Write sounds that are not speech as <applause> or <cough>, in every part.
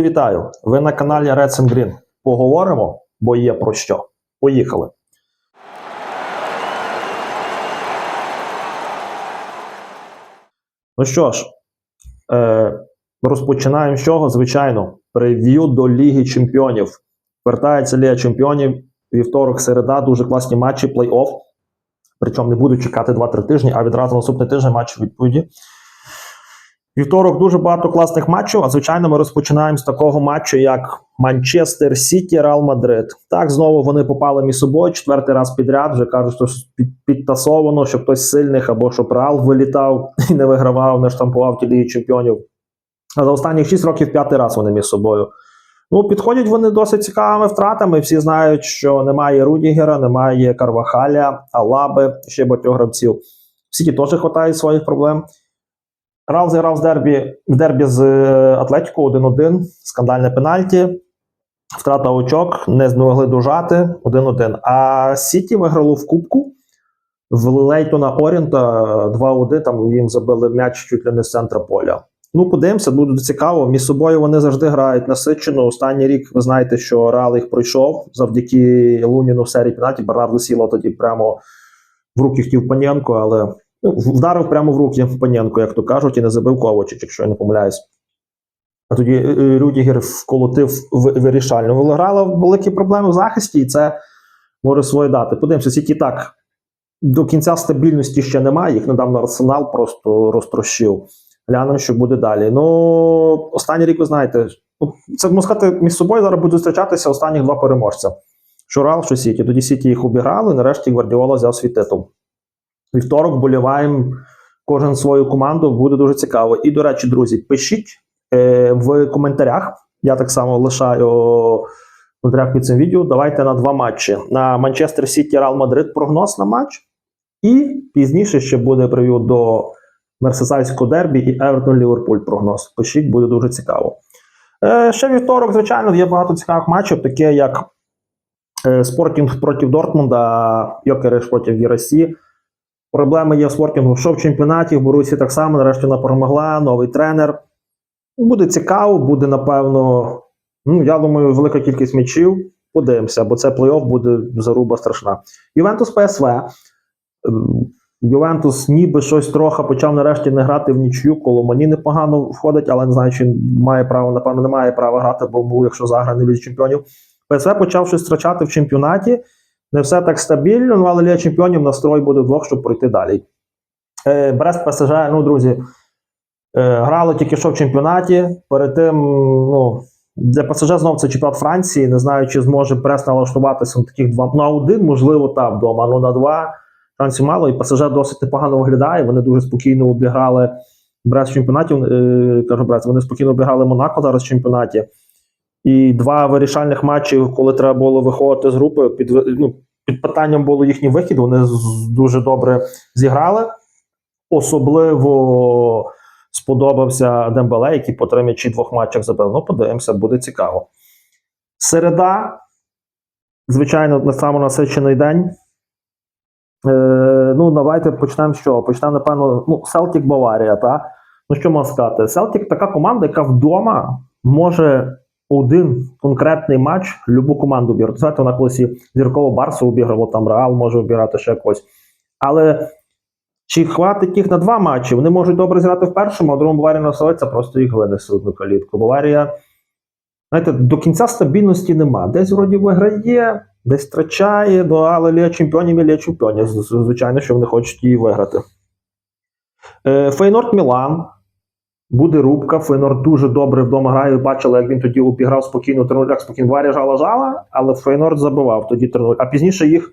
Вітаю! Ви на каналі Reds and Green. Поговоримо, бо є про що. Поїхали. Ну що ж, е, розпочинаємо з чого? Звичайно, прев'ю до Ліги Чемпіонів. Вертається Ліга Чемпіонів. Вівторок, середа, дуже класні матчі, плей-офф. Причому не буду чекати 2-3 тижні, а відразу наступний тиждень матч відповіді. Вівторок дуже багато класних матчів. А звичайно, ми розпочинаємо з такого матчу, як Манчестер Сіті, Реал Мадрид. Так, знову вони попали між собою четвертий раз підряд. Вже кажуть, що підтасовано, що хтось сильних або щоб Реал вилітав <laughs> і не вигравав, не штампував ті ліги чемпіонів. А за останні 6 років п'ятий раз вони між собою. Ну, підходять вони досить цікавими втратами. Всі знають, що немає Рудігера, немає Карвахаля, Алаби, ще багатьох гравців. Сіті теж вистачає своїх проблем. Рал зіграв з дербі, в дербі з е, Атлетіко 1-1, скандальне пенальті, втрата очок, не змогли дожати 1-1. А Сіті виграло в Кубку в Лейтона Орінта 2-1, там їм забили м'яч чуть ли не з центра поля. Ну, подивимося, буде цікаво. Між собою вони завжди грають насичено. Останній рік ви знаєте, що Реал їх пройшов завдяки Луніну в серії пенальті. Бернардо Сіло тоді прямо в руки хотів Панєнко, але вдарив прямо в руки Панєнко, як то кажуть, і не забив Ковачич, якщо я не помиляюсь. А тоді е, е, Рюдігер вколотив в- вирішально. Виграла великі проблеми в захисті, і це може своє дати. Подивимося, Сіті так до кінця стабільності ще немає. Їх недавно арсенал просто розтрощив. Глянемо, що буде далі. Ну, останній рік, ви знаєте, ну, це можна сказати, між собою зараз будуть зустрічатися останніх два переможця: що Реал, що Сіті. Тоді Сіті їх обіграли, і нарешті Гвардіола взяв свій титул. Вівторок боліваємо кожен свою команду, буде дуже цікаво. І, до речі, друзі, пишіть е, в коментарях. Я так само лишаю в коментарях під цим відео. Давайте на два матчі: на Манчестер Сіті Реал Мадрид прогноз на матч. І пізніше ще буде прев'ю до Мерсесайського дербі і Евертон Ліверпуль прогноз. Пишіть, буде дуже цікаво. Е, ще вівторок, звичайно, є багато цікавих матчів, таке як е, Спортінг проти Дортмунда, Йокереш проти Вірасі. Проблеми є в спортінгу, що в чемпіонаті, в Борусі так само, нарешті вона перемогла, новий тренер. Буде цікаво, буде, напевно, ну, я думаю, велика кількість м'ячів. Подивимося, бо це плей-офф буде заруба страшна. Ювентус ПСВ. Ювентус ніби щось трохи почав нарешті не грати в нічю, Коломані непогано входить, але не знаю, чи має право, напевно, не має права грати, бо був, якщо заграний Лізі чемпіонів. ПСВ почав щось втрачати в чемпіонаті. Не все так стабільно, ну, але Ліга чемпіонів настрой буде вдвох, щоб пройти далі. Е, Брест ПСЖ, ну, друзі, е, грали тільки що в чемпіонаті. Перед тим, ну, для ПСЖ знов це чемпіонат Франції. Не знаю, чи зможе Брест налаштуватися на таких два. На один, можливо, так, вдома, ну на два шансів мало. І ПСЖ досить непогано виглядає. Вони дуже спокійно обіграли Брест в чемпіонаті. Е, кажу, Брест, вони спокійно обіграли Монако зараз в чемпіонаті. І два вирішальних матчі, коли треба було виходити з групи, під, ну, під питанням було їхній вихід. Вони дуже добре зіграли. Особливо сподобався Дембеле, який по три двох матчах забив. Ну, подивимося, буде цікаво. Середа, звичайно, на самонасичений день. Е, ну, давайте почнемо з чого? Почнемо, напевно, ну, Селтік Баварія, та? Ну, що можна сказати? Селтік така команда, яка вдома може один конкретний матч любу команду обіграти. Знаєте, вона колись і зіркову Барсу обіграла, там Реал може обіграти ще когось. Але чи хватить їх на два матчі? Вони можуть добре зіграти в першому, а в другому Баварія насолиться, просто їх винесе одну калітку. Баварія, знаєте, до кінця стабільності нема. Десь вроді виграє, десь втрачає, ну, але Ліга чемпіонів і Ліга чемпіонів. Звичайно, що вони хочуть її виграти. Е, Фейнорд Мілан. Буде рубка. Фейнорд дуже добре вдома грає. Бачили, як він тоді обіграв спокійно 3 як спокійно. Жала жала, але Фейнорд забивав тоді 3 А пізніше їх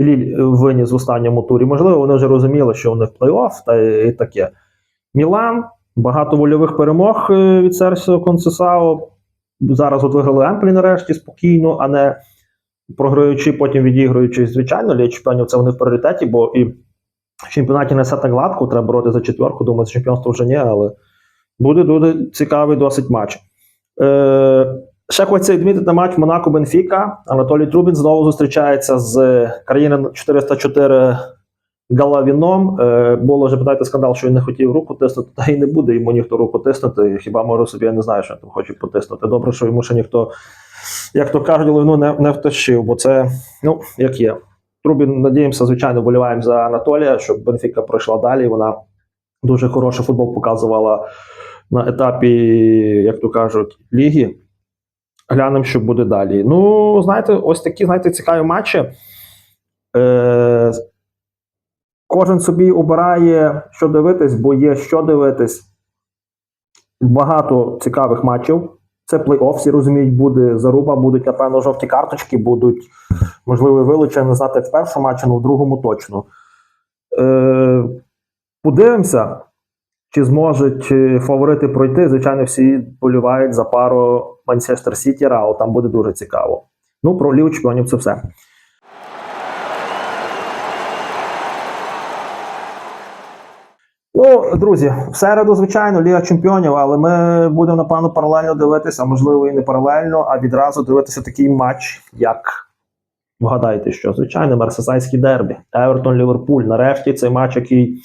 Ліль е, виніс в останньому турі. Можливо, вони вже розуміли, що вони в плей-офф та і таке. Мілан, багато вольових перемог е, від Серсіо Концесао. Зараз от виграли Емплі нарешті спокійно, а не програючи, потім відіграючи. Звичайно, Ліга чемпіонів це вони в пріоритеті, бо і в чемпіонаті не все так гладко, треба боротися за четверку. Думаю, за чемпіонство вже ні, але буде дуже цікавий досить матч. Е, ще хочеться відмітити матч Монако Бенфіка. Анатолій Трубін знову зустрічається з країни 404 Галавіном. Е, було вже питайте скандал, що він не хотів руку тиснути, та й не буде йому ніхто руку тиснути. Хіба може собі, я не знаю, що там хоче потиснути. Добре, що йому ще ніхто, як то кажуть, лавину не, не втащив, бо це, ну, як є. Трубі, надіємося, звичайно, боліваємо за Анатолія, щоб Бенфіка пройшла далі. Вона дуже хороший футбол показувала на етапі, як то кажуть, ліги. Глянемо, що буде далі. Ну, знаєте, ось такі, знаєте, цікаві матчі. Е, кожен собі обирає, що дивитись, бо є що дивитись. Багато цікавих матчів. Це плей-офф, всі розуміють, буде заруба, будуть, напевно, жовті карточки, будуть, можливо, вилучені, знати, в першому матчі, але в другому точно. Е, подивимося, чи зможуть е, фаворити пройти. Звичайно, всі болівають за пару Манчестер Сіті Рао. Там буде дуже цікаво. Ну, про Лігу чемпіонів це все. Ну, друзі, в середу, звичайно, Ліга Чемпіонів, але ми будемо, напевно, паралельно дивитися, а можливо, і не паралельно, а відразу дивитися такий матч, як вгадайте, що звичайно, Мерсесайський дербі, Евертон Ліверпуль. Нарешті цей матч, який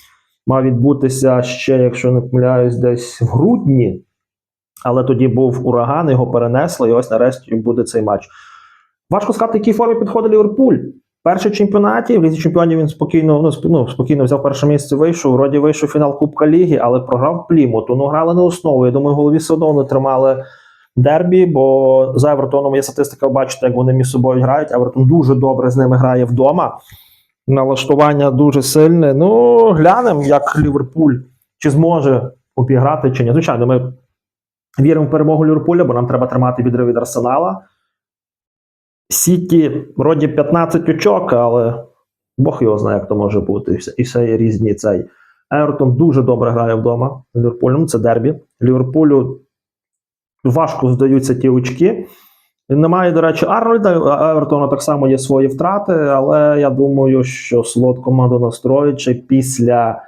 мав відбутися ще, якщо не помиляюсь, десь в грудні. Але тоді був ураган, його перенесли, і ось нарешті буде цей матч. Важко сказати, в якій формі підходить Ліверпуль. Перший чемпіонаті, в лізі чемпіонів він спокійно, ну, сп- ну, спокійно взяв перше місце, вийшов. Вроді вийшов фінал Кубка Ліги, але програв Плімуту. Ну, грали на основу. Я думаю, голові все одно вони тримали дербі, бо за Евертоном є статистика, бачите, як вони між собою грають. Евертон дуже добре з ними грає вдома. Налаштування дуже сильне. Ну, глянемо, як Ліверпуль чи зможе обіграти, чи ні. Звичайно, ми віримо в перемогу Ліверпуля, бо нам треба тримати відрив від Арсенала. Сіті вроді 15 очок, але Бог його знає, як то може бути. І все, є різні цей. Евертон дуже добре грає вдома з Ліверпулем. Це дербі. Ліверпулю важко здаються ті очки. Немає, до речі, Арнольда. Евертона так само є свої втрати, але я думаю, що слот команду настроїть після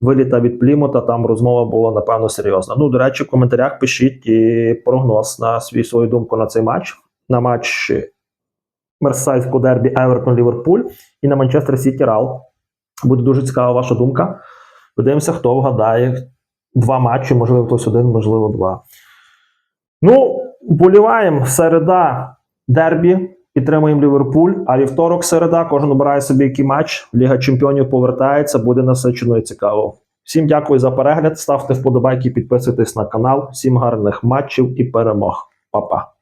виліта від Плімута там розмова була напевно серйозна. Ну, до речі, в коментарях пишіть і прогноз на свій свою думку на цей матч. На матч Мерсайського дербі Евертон Ліверпуль і на Манчестер Сіті Рал. Буде дуже цікава ваша думка. Подивимося, хто вгадає два матчі, можливо, хтось один, можливо, два. Ну, боліваємо середа дербі, підтримуємо Ліверпуль, а вівторок середа, кожен обирає собі який матч. Ліга Чемпіонів повертається, буде насичено і цікаво. Всім дякую за перегляд. Ставте вподобайки, підписуйтесь на канал. Всім гарних матчів і перемог. Па-па.